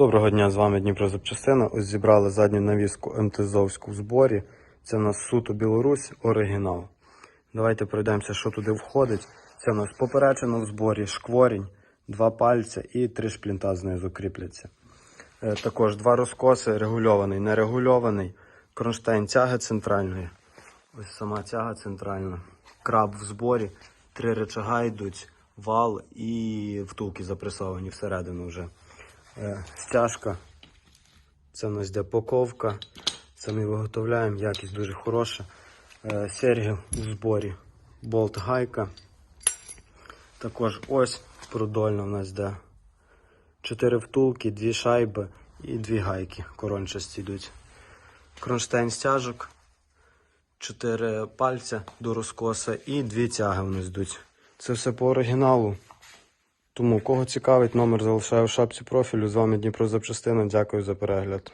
Доброго дня, з вами Дніпро Запчастина. Ось зібрали задню навіску МТЗовську в зборі. Це у нас суто Білорусь, оригінал. Давайте пройдемося, що туди входить. Це у нас поперечина в зборі, шкворінь, два пальця і три шплінта знизу кріпляться. Е, Також два розкоси, регульований, нерегульований, кронштейн тяги центральної. Ось сама тяга центральна. Краб в зборі, три речага йдуть, вал і втулки запресовані всередину вже. Е, Стяжка. Це у нас йде. Це ми виготовляємо, якість дуже хороша. Е, Серги в зборі. Болт гайка. Також ось продольна у нас йде. Чотири втулки, дві шайби і дві гайки корончасті йдуть. Кронштейн стяжок, чотири пальця до розкоса і дві тяги в нас йдуть. Це все по оригіналу. Тому кого цікавить, номер залишаю в шапці профілю. З вами Дніпро Запчастина. Дякую за перегляд.